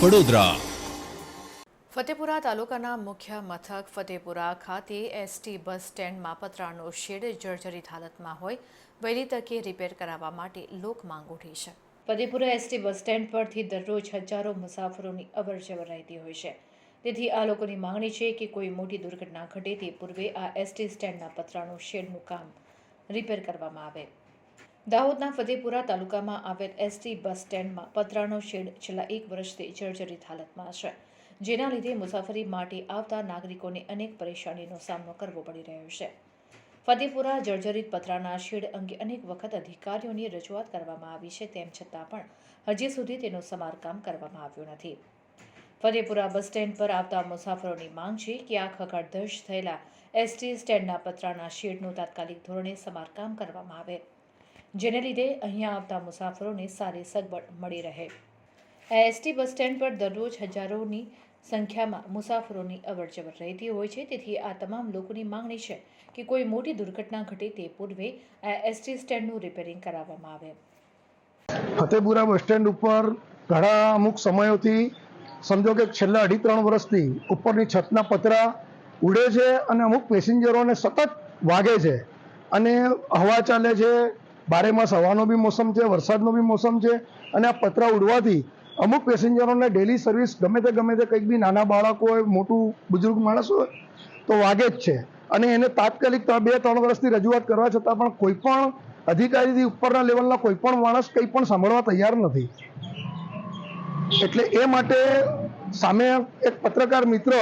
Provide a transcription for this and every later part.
વડોદરા ફતેપુરા તાલુકાના મુખ્ય મથક ફતેપુરા ખાતે એસટી બસ સ્ટેન્ડમાં પતરાનો શેડ જર્જરિત હાલતમાં હોય, વહેલી તકે રિપેર કરાવવા માટે લોક માંગ ઉઠી છે. ફતેપુરા એસટી બસ સ્ટેન્ડ પરથી દરરોજ હજારો મુસાફરોની અવર જવર રહેતી હોય છે. તેથી આ લોકોની માંગણી છે કે કોઈ મોટી દુર્ઘટના ઘટે તે પૂર્વે આ એસટી સ્ટેન્ડના પતરાનું શેડનું કામ રિપેર કરવામાં આવે. દાહોદના ફતેપુરા તાલુકામાં આવેલ એસટી બસ સ્ટેન્ડમાં પતરાનો શેડ છેલ્લા એક વર્ષથી જર્જરિત હાલતમાં છે, જેના લીધે મુસાફરી માટે આવતા નાગરિકોને અનેક પરેશાનીનો સામનો કરવો પડી રહ્યો છે. ફતેપુરા જર્જરિત પતરાના શેડ અંગે અનેક વખત અધિકારીઓની રજૂઆત કરવામાં આવી છે, તેમ છતાં પણ હજી સુધી તેનું સમારકામ કરવામાં આવ્યું નથી. ફતેપુરા બસ સ્ટેન્ડ પર આવતા મુસાફરોની માંગ છે કે આ ખગાડધશ થયેલા એસટી સ્ટેન્ડના પતરાના શેડનું તાત્કાલિક ધોરણે સમારકામ કરવામાં આવે. જેને લીધે અહીંયા આવતા મુસાફરોને સારી સગવડ મળી રહે. એસટી બસ સ્ટેન્ડ પર દરરોજ હજારોની સંખ્યામાં મુસાફરોની અવરજવર રહેતી હોય છે. તેથી આ તમામ લોકોની માંગણી છે કે કોઈ મોટી દુર્ઘટના ઘટે તે પૂર્વે આ એસટી સ્ટેન્ડનું રિપેરિંગ કરાવવામાં આવે. ફતેપુરા બસ સ્ટેન્ડ ઉપર ઘણા અમુક સમયોથી સમજો કે છેલ્લા અઢી ત્રણ વર્ષથી ઉપરની છતના પતરા ઉડે છે અને અમુક પેસેન્જરોને સતત વાગે છે અને હવા ચાલે છે બારે માસ હવાનો બી મોસમ છે, વરસાદનો બી મોસમ છે, અને આ પતરા ઉડવાથી અમુક પેસેન્જરોને ડેલી સર્વિસ ગમે તે ગમે તે કંઈક બી નાના બાળકો હોય, મોટું બુઝુર્ગ માણસ હોય, તો વાગે જ છે. અને એને તાત્કાલિક બે ત્રણ વર્ષથી રજૂઆત કરવા છતાં પણ કોઈ પણ અધિકારીથી ઉપરના લેવલના કોઈ પણ માણસ કંઈ પણ સાંભળવા તૈયાર નથી. એટલે એ માટે સામે એક પત્રકાર મિત્ર,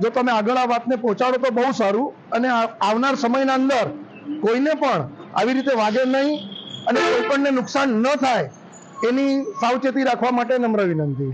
જો તમે આગળ આ વાતને પહોંચાડો તો બહુ સારું, અને આવનાર સમયના અંદર કોઈને પણ આવી રીતે વાગે નહીં અને કોઈપણને નુકસાન ન થાય, એની સાવચેતી રાખવા માટે નમ્ર વિનંતી.